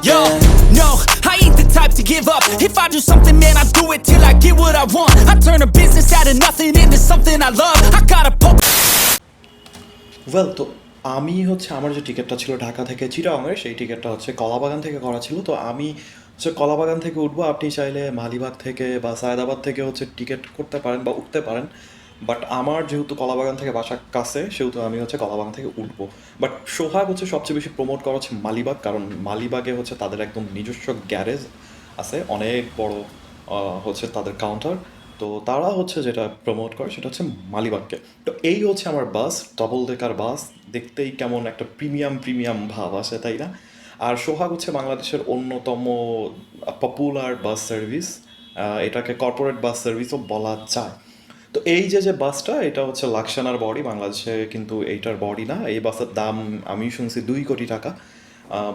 out Yo, there. no, I ain't the type to give up. If I do something, man, I do it till I get what I want. I turn a business out of nothing into something I love. I gotta poke. Well তো আমি হচ্ছে আমার যে টিকিটটা ছিল ঢাকা থেকে চিটাগাংয়ের সেই টিকিটটা হচ্ছে কলাবাগান থেকে করা ছিল তো আমি হচ্ছে কলাবাগান থেকে উঠবো আপনি চাইলে মালিবাগ থেকে বা সায়দাবাদ থেকে হচ্ছে টিকিট করতে পারেন বা উঠতে পারেন বাট আমার যেহেতু কলাবাগান থেকে বাসা কাছে, সেহেতু আমি হচ্ছে কলাবাগান থেকে উঠবো। বাট সোহাগ হচ্ছে সবচেয়ে বেশি প্রমোট করা হচ্ছে মালিবাগ, কারণ মালিবাগে হচ্ছে তাদের একদম নিজস্ব গ্যারেজ আছে, অনেক বড় হচ্ছে তাদের কাউন্টার তো তারা হচ্ছে যেটা প্রমোট করে সেটা হচ্ছে মালিবাগকে। তো এই হচ্ছে আমার বাস ডবল ডেকার বাস দেখতেই কেমন একটা প্রিমিয়াম প্রিমিয়াম ভাব আছে, তাই না? আর সোহাগ হচ্ছে বাংলাদেশের অন্যতম পপুলার বাস সার্ভিস এটাকে কর্পোরেট বাস সার্ভিসও বলা যায়। তো এই যে যে বাসটা, এটা হচ্ছে লাকসানার বডি, বাংলাদেশে কিন্তু এইটার বডি না। এই বাসের দাম আমি শুনছি দুই কোটি টাকা।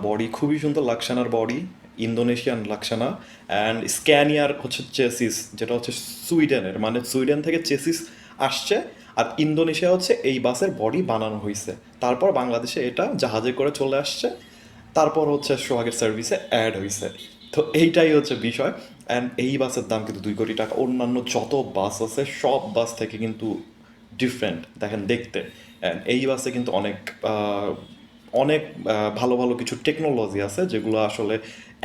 বডি খুবই সুন্দর, লাকসানার বডি, ইন্দোনেশিয়ান লাকসানা। অ্যান্ড স্ক্যানিয়ার হচ্ছে চেসিস, যেটা হচ্ছে সুইডেনের। মানে সুইডেন থেকে চেসিস আসছে, আর ইন্দোনেশিয়া হচ্ছে এই বাসের বডি বানানো হয়েছে তারপর বাংলাদেশে এটা জাহাজে করে চলে আসছে। তারপর হচ্ছে সোহাগের সার্ভিসে অ্যাড হয়েছে তো এইটাই হচ্ছে বিষয়। অ্যান্ড এই বাসের দাম কিন্তু দুই কোটি টাকা। অন্যান্য যত বাস আছে, সব বাস থেকে কিন্তু ডিফারেন্ট দেখেন দেখতে। অ্যান্ড এই বাসে কিন্তু অনেক অনেক ভালো ভালো কিছু টেকনোলজি আছে, যেগুলো আসলে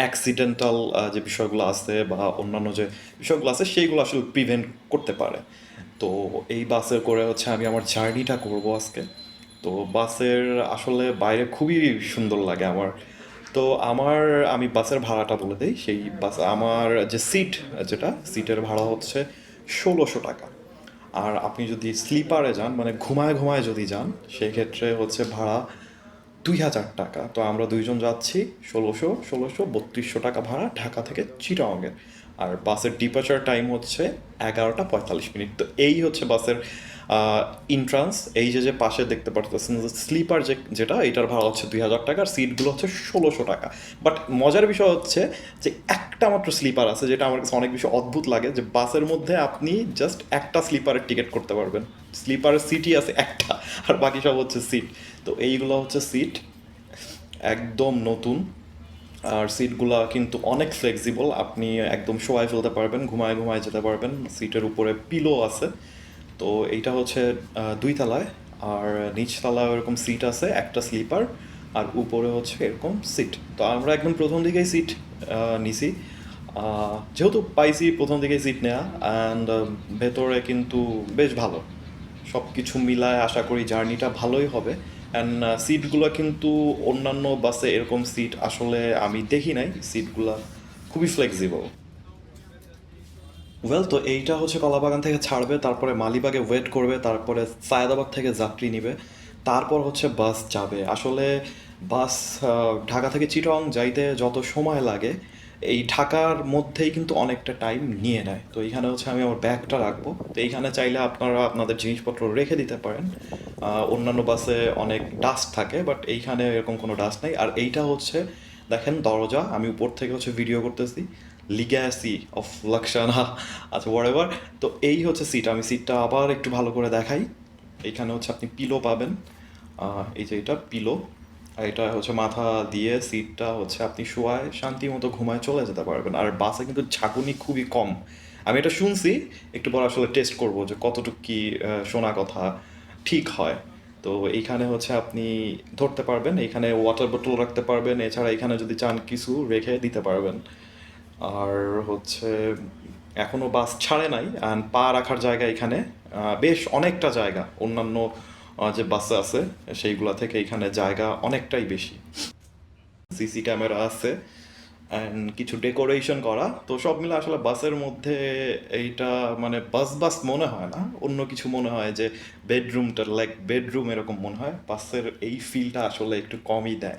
অ্যাক্সিডেন্টাল যে বিষয়গুলো আছে বা অন্যান্য যে বিষয়গুলো আছে, সেইগুলো আসলে প্রিভেন্ট করতে পারে। তো এই বাসে করে হচ্ছে আমি আমার জার্নিটা করব আজকে। তো বাসের আসলে বাইরে খুবই সুন্দর লাগে আমার। তো আমার, আমি বাসের ভাড়াটা বলে দিই, সেই বাস, আমার যে সিট যেটা সিটের ভাড়া হচ্ছে ষোলোশো টাকা। আর আপনি যদি স্লিপারে যান মানে ঘুমায় ঘুমায় যদি যান সেক্ষেত্রে হচ্ছে ভাড়া দুই হাজার টাকা। তো আমরা দুইজন যাচ্ছি, ষোলোশো ষোলোশো, বত্রিশশো টাকা ভাড়া ঢাকা থেকে চিটাঙ্গের আর বাসের ডিপার্চার টাইম হচ্ছে এগারোটা পঁয়তাল্লিশ মিনিট। তো এই হচ্ছে বাসের ইন্ট্রান্স এই যে যে পাশে দেখতে পারতেছেন যে স্লিপার যে যেটা, এটার ভাড়া হচ্ছে দুই হাজার টাকা, আর সিটগুলো হচ্ছে ষোলোশো টাকা। বাট মজার বিষয় হচ্ছে যে একটা মাত্র স্লিপার আছে যেটা আমার কাছে অনেক বেশি অদ্ভুত লাগে, যে বাসের মধ্যে আপনি জাস্ট একটা স্লিপারের টিকিট করতে পারবেন। স্লিপারের সিটই আছে একটা, আর বাকি সব হচ্ছে সিট তো এইগুলো হচ্ছে সিট একদম নতুন। আর সিটগুলা কিন্তু অনেক ফ্লেক্সিবল আপনি একদম শোয়াই ফেলতে পারবেন, ঘুমায় ঘুমায় যেতে পারবেন। সিটের উপরে পিলো আছে। তো এইটা হচ্ছে দুই তলায়, আর নিচতলায় এরকম সিট আছে, একটা স্লিপার আর উপরে হচ্ছে এরকম সিট তো আমরা একদম প্রথম দিকেই সিট নিছি। যেহেতু পাইছি প্রথম দিকেই সিট নেওয়া অ্যান্ড ভেতরে কিন্তু বেশ ভালো। সব কিছু মিলায় আশা করি জার্নিটা ভালোই হবে। অ্যান্ড সিটগুলো কিন্তু অন্যান্য বাসে এরকম সিট আসলে আমি দেখি নাই। সিটগুলো খুবই ফ্লেক্সিবল ওয়েল তো এইটা হচ্ছে কলাবাগান থেকে ছাড়বে, তারপরে মালিবাগে ওয়েট করবে, তারপরে সায়দাবাদ থেকে যাত্রী নিবে, তারপর হচ্ছে বাস যাবে। আসলে বাস ঢাকা থেকে চিটং যাইতে যত সময় লাগে, এই ঢাকার মধ্যেই কিন্তু অনেকটা টাইম নিয়ে নেয়। তো এইখানে হচ্ছে আমি আমার ব্যাগটা রাখব। তো এইখানে চাইলে আপনারা আপনাদের জিনিসপত্র রেখে দিতে পারেন। অন্যান্য বাসে অনেক ডাস্ট থাকে বাট এইখানে এরকম কোনো ডাস্ট নেই। আর এইটা হচ্ছে, দেখেন দরজা, আমি উপর থেকে হচ্ছে ভিডিও করতেছি। লিগ্যাসি অফ লাকসানা আচ্ছা ওয়ার তো এই হচ্ছে সিট আমি সিটটা আবার একটু ভালো করে দেখাই। এইখানে হচ্ছে আপনি পিলো পাবেন। এই যে এটা পিলো আর এটা হচ্ছে মাথা দিয়ে সিটটা হচ্ছে আপনি শোয়ায় শান্তি মতো ঘুমায় চলে যেতে পারবেন। আর বাসে কিন্তু ঝাঁকুনি খুবই কম। আমি এটা শুনছি, একটু পর আসলে টেস্ট করব যে কতটুকু কি শোনা কথা ঠিক হয়। তো এইখানে হচ্ছে আপনি ধরতে পারবেন, এখানে ওয়াটার বোতল রাখতে পারবেন। এছাড়া এখানে যদি চান কিছু, রেখে দিতে পারবেন। আর হচ্ছে এখনও বাস ছাড়ে নাই অ্যান্ড পা রাখার জায়গা এখানে বেশ অনেকটা জায়গা। অন্যান্য যে বাসে আছে, সেইগুলা থেকে এখানে জায়গা অনেকটাই বেশি। সিসি ক্যামেরা আছে অ্যান্ড কিছু ডেকোরেশন করা। তো সব মিলে আসলে বাসের মধ্যে এইটা মানে বাস বাস মনে হয় না। অন্য কিছু মনে হয় যে বেডরুমটা লাইক বেডরুম এরকম মনে হয়। বাসের এই ফিলটা আসলে একটু কমই দেয়।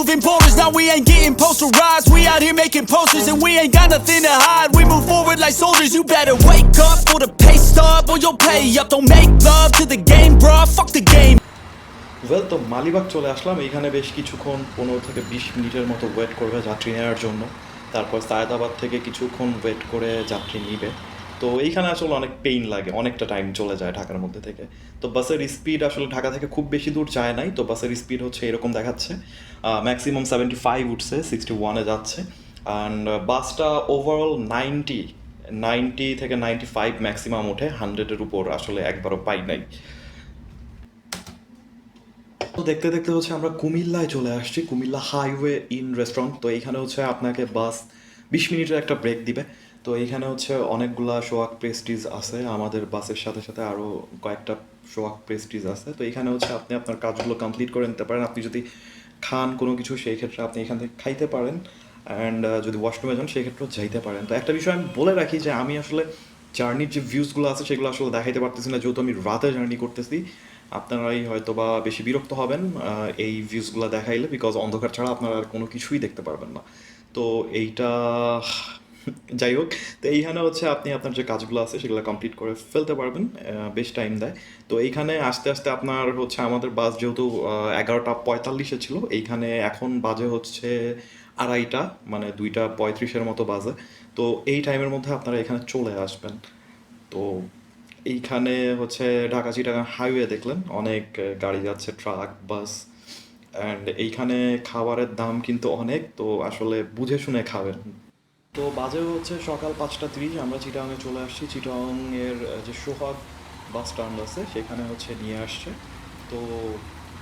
Moving boulders. Now we ain't getting posterized, we out here making posters, and we ain't got nothing to hide. We move forward like soldiers. You better wake up for the pay stub, or you'll pay up. Don't make love to the game, bruh. Fuck the game. Well তো মালিবাগ চলে আসলাম এখানে বেশ কিছুক্ষণ পনেরো থেকে বিশ মিনিটের মতো ওয়েট করবে যাত্রী নেওয়ার জন্য তারপর সায়দাবাদ থেকে কিছুক্ষণ ওয়েট করে যাত্রী নিবে তো এইখানে আসলে অনেক পেইন লাগে, অনেকটা টাইম চলে যায় ঢাকার মধ্যে থেকে। তো বাসের স্পিড আসলে ঢাকা থেকে খুব বেশি দূর যায় নাই, তো বাসের স্পিড হচ্ছে এরকম দেখাচ্ছে। ম্যাক্সিমাম সেভেন্টি ফাইভ উঠছে সিক্সটি ওয়ানে যাচ্ছে। অ্যান্ড বাসটা ওভারঅল নাইনটি নাইনটি থেকে নাইনটি ফাইভ ম্যাক্সিমাম ওঠে হান্ড্রেডের উপর আসলে একবারও পাই নাই। তো দেখতে দেখতে হচ্ছে আমরা কুমিল্লায় চলে আসছি, কুমিল্লা হাইওয়ে ইন রেস্টুরেন্ট তো এইখানে হচ্ছে আপনাকে বাস বিশ মিনিটের একটা ব্রেক দিবে। তো এইখানে হচ্ছে অনেকগুলা শোয়াক প্রেস্টিজ আছে, আমাদের বাসের সাথে সাথে আরও কয়েকটা শোয়াক প্রেস্টিজ আছে। তো এখানে হচ্ছে আপনি আপনার কাজগুলো কমপ্লিট করে নিতে পারেন। আপনি যদি খান কোনো কিছু, সেই ক্ষেত্রে আপনি এখান থেকে খাইতে পারেন অ্যান্ড যদি ওয়াশরুমে যান, সেই ক্ষেত্রেও যাইতে পারেন। তো একটা বিষয় আমি বলে রাখি যে আমি আসলে জার্নির যে ভিউজগুলো আছে, সেগুলো আসলে দেখাইতে পারতেছি না। যেহেতু আমি রাতে জার্নি করতেছি, আপনারাই হয়তো বা বেশি বিরক্ত হবেন এই ভিউজগুলো দেখাইলে বিকজ অন্ধকার ছাড়া আপনারা আর কোনো কিছুই দেখতে পারবেন না। তো এইটা যাই হোক তো এইখানে হচ্ছে আপনি আপনার যে কাজগুলো আছে সেগুলো কমপ্লিট করে ফেলতে পারবেন বেশ টাইম দেয়। তো এইখানে আস্তে আস্তে আপনার হচ্ছে আমাদের বাস যেহেতু এগারোটা পঁয়তাল্লিশে ছিল, এইখানে এখন বাজে হচ্ছে আড়াইটা মানে দুইটা পঁয়ত্রিশের মতো বাজে। তো এই টাইমের মধ্যে আপনারা এখানে চলে আসবেন। তো এইখানে হচ্ছে ঢাকা চিটাগাং হাইওয়ে দেখলেন, অনেক গাড়ি যাচ্ছে ট্রাক বাস অ্যান্ড এইখানে খাবারের দাম কিন্তু অনেক, তো আসলে বুঝে শুনে খাবেন। তো বাজে হচ্ছে সকাল পাঁচটা তিরিশ, আমরা চিটাংয়ে চলে আসছি। চিটাংয়ের যে সোহাগ বাস স্ট্যান্ড আছে, সেখানে হচ্ছে নিয়ে আসছে। তো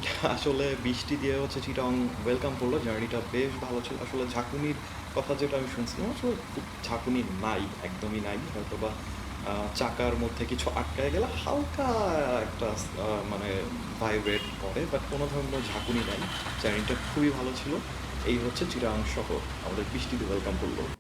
আসলে বৃষ্টি দিয়ে হচ্ছে চিটাং ওয়েলকাম করল। জার্নিটা বেশ ভালো ছিল। আসলে ঝাঁকুনির কথা যেটা আমি শুনছিলাম, আসলে ঝাঁকুনি নাই, একদমই নাই। হয়তো বা চাকার মধ্যে কিছু আটকায় গেলে হালকা একটা মানে ভাইব্রেট করে বাট কোনো ধরনের ঝাঁকুনি নাই। জার্নিটা খুবই ভালো ছিল। এই হচ্ছে চিরাং শহর। আমাদের বৃষ্টিতে ওয়েলকাম করল।